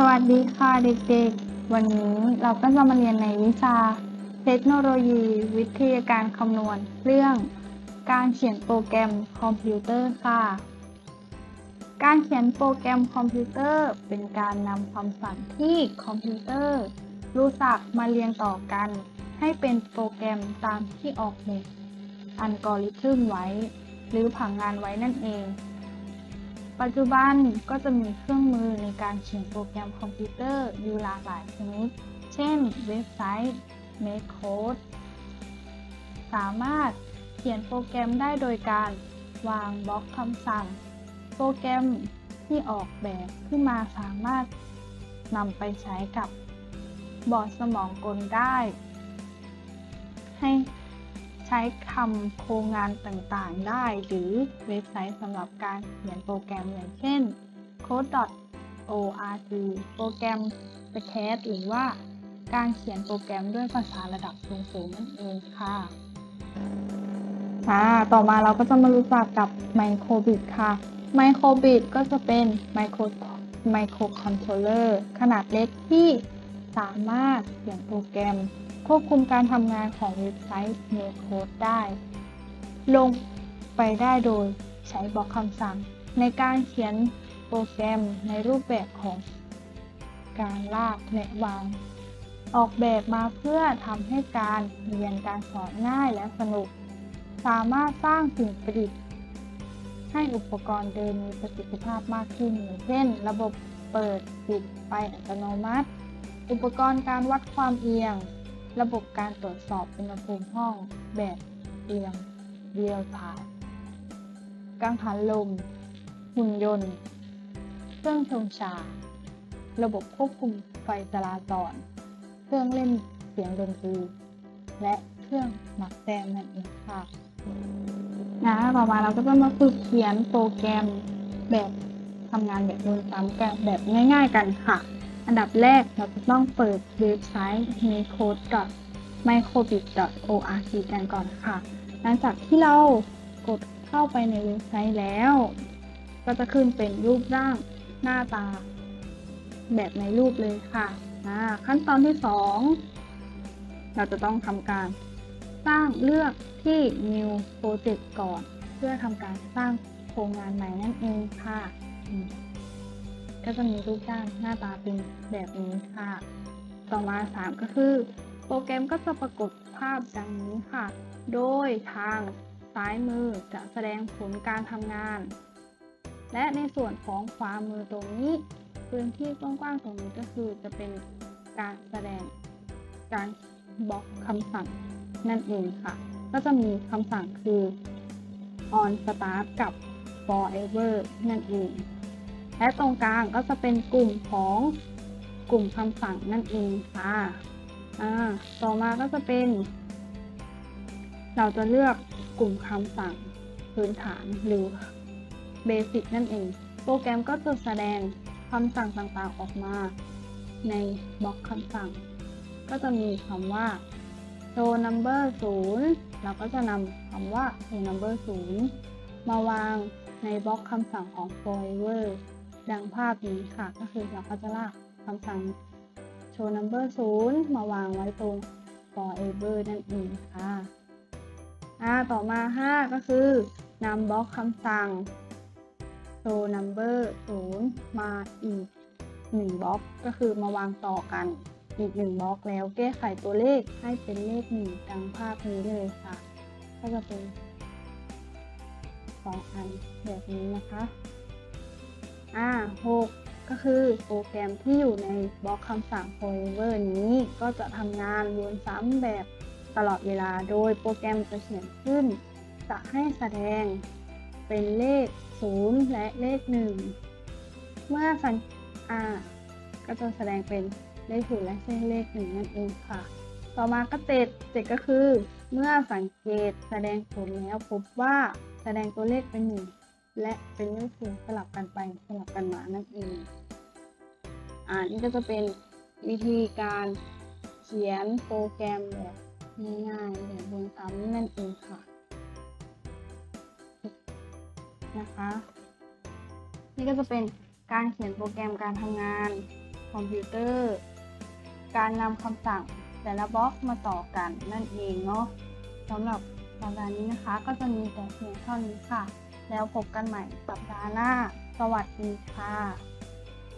สวัสดีค่ะเด็กๆ วันนี้เราก็จะมาเรียนในวิชา เทคโนโลยี วิทยาการคำนวณ เรื่อง การเขียนโปรแกรมคอมพิวเตอร์ค่ะ การเขียนโปรแกรมคอมพิวเตอร์ เป็นการนำคำสั่งที่คอมพิวเตอร์ รู้จักมาเรียงต่อกัน ให้เป็นโปรแกรมตามที่ออกแบบอัลกอริทึมไว้ หรือผังงานไว้นั่นเอง ปัจจุบันก็จะมีเครื่องมือในการเขียนโปรแกรมคอมพิวเตอร์อยู่หลากหลายชนิด เช่น เว็บไซต์ Make Code สามารถเขียนโปรแกรมได้โดยการวางบล็อกคำสั่ง โปรแกรมที่ออกแบบขึ้นมาสามารถนำไปใช้กับบอร์ดสมองกลได้ ให้ ใช้คำโครงงานต่างๆ ได้ หรือเว็บไซต์สำหรับการเขียนโปรแกรมอย่างเช่น code.org โปรแกรม s c a d หรือว่าการเขียนโปรแกรมด้วยภาษาระดับสูงๆนั่นเองค่ะอ่าต่อมาเราก็จะมารู้จักกับไมโครบิ t ค่ะ ไมโครบิ t ก็จะเป็นไมโครไมโครคอนโทรลเลอร์ขนาดเล็กที่สามารถเขียนโปรแกรม ควบคุมการทำงานของเว็บไซต์ Make Code ได้ ลงไปได้โดยใช้บล็อกคำสั่ง ในการเขียนโปรแกรมในรูปแบบของการลากและวาง ออกแบบมาเพื่อทำให้การเรียนการสอนง่ายและสนุก สามารถสร้างสิ่งประดิษฐ์ให้อุปกรณ์เดินมีประสิทธิภาพมากขึ้นอย่างเช่น ระบบเปิดปิดไฟอัตโนมัติ อุปกรณ์การวัดความเอียง ระบบการตรวจสอบอุณหภูมิห้องแบบเรียงเรียลไทม์กังหันลม หุ่นยนต์ เครื่องชงชา ระบบควบคุมไฟจราจร เครื่องเล่นเสียงดนตรี และเครื่องหมักแต้มนั่นเองค่ะนะต่อมาเราก็จะมาฝึกเขียนโปรแกรมแบบทำงานแบบโดนซ้ำกันแบบง่าย ๆ กันค่ะ อันดับแรกเราจะต้องเปิดเว็บไซต์ microbit.org กันก่อนค่ะ หลังจากที่เรากดเข้าไปในเว็บไซต์แล้ว ก็จะขึ้นเป็นรูปร่างหน้าตา แบบในรูปเลยค่ะขั้นตอนที่ 2 เราจะต้องทำการสร้างเลือกที่ new project ก่อน เพื่อทำการสร้างโครงงานใหม่นั่นเองค่ะ ก็จะมีรูปร่างหน้าตาเป็นแบบนี้ค่ะ ต่อมา 3 ก็คือ โปรแกรมก็จะปรากฏภาพดังนี้ค่ะ โดยทางซ้ายมือจะแสดงผลการทำงาน และในส่วนของขวามือตรงนี้ พื้นที่กว้างๆตรงนี้ก็คือจะเป็นการแสดงการบล็อกคำสั่งนั่นเองค่ะ ก็จะมีคำสั่งคือ on start กับ forever นั่นเอง และตรงกลางก็จะเป็นกลุ่มของกลุ่มคำสั่งนั่นเองค่ะต่อมาก็จะเป็น เราจะเลือกกลุ่มคำสั่งพื้นฐานหรือเบสิกนั่นเอง โปรแกรมก็จะแสดงคำสั่งต่างๆออกมา ในบล็อกคำสั่ง ก็จะมีคำว่า show number 0 เราก็จะนำคำว่า show number 0 มาวางในบล็อกคำสั่งของ forever ดังภาพนี้ค่ะ ก็คือเราก็จะลากคำสั่ง show number 0 มาวางไว้ตรง forever นั่นเองค่ะอ่าต่อมา 5 ก็คือนำบล็อกคำสั่ง show number 0 มาอีก 1บล็อก ก็คือมาวางต่อกันอีก 1บล็อกแล้วแก้ไขตัวเลขให้เป็นเลขหนึ่งดังภาพนี้เลยค่ะ ก็จะเป็น 2 อันแบบนี้นะคะ อ่า6ก็คือโปรแกรมที่อยู่ในบล็อกคำสั่ง forever นี้ก็จะทำงานวนซ้ำแบบตลอดเวลา โดยโปรแกรมจะเขียนขึ้น จะให้แสดงเป็นเลข 0 และเลข 1 เมื่อสัญอาก็จะแสดงเป็นเลข0และเลข1นั่นเองค่ะ ต่อมาก็เจ็ดเจ็ดก็คือ เมื่อสังเกตแสดงผลแล้วพบว่าแสดงตัวเลขเป็น1 และเป็นก็คือสลับกันไปสลับกันมานั่นเอง อ่านี่ก็จะเป็นวิธีการเขียนโปรแกรมแบบง่ายๆแบบบนซ้ำนั่นเองค่ะ นะคะ นี่ก็จะเป็นการเขียนโปรแกรมการทำงานคอมพิวเตอร์ การนำคำสั่งแต่ละบล็อกมาต่อกันนั่นเองเนาะสำหรับสัปดาห์นี้นะคะ ก็จะมีแต่เพียงเท่านี้ค่ะ แล้วพบกันใหม่สัปดาห์หน้า สวัสดีค่ะ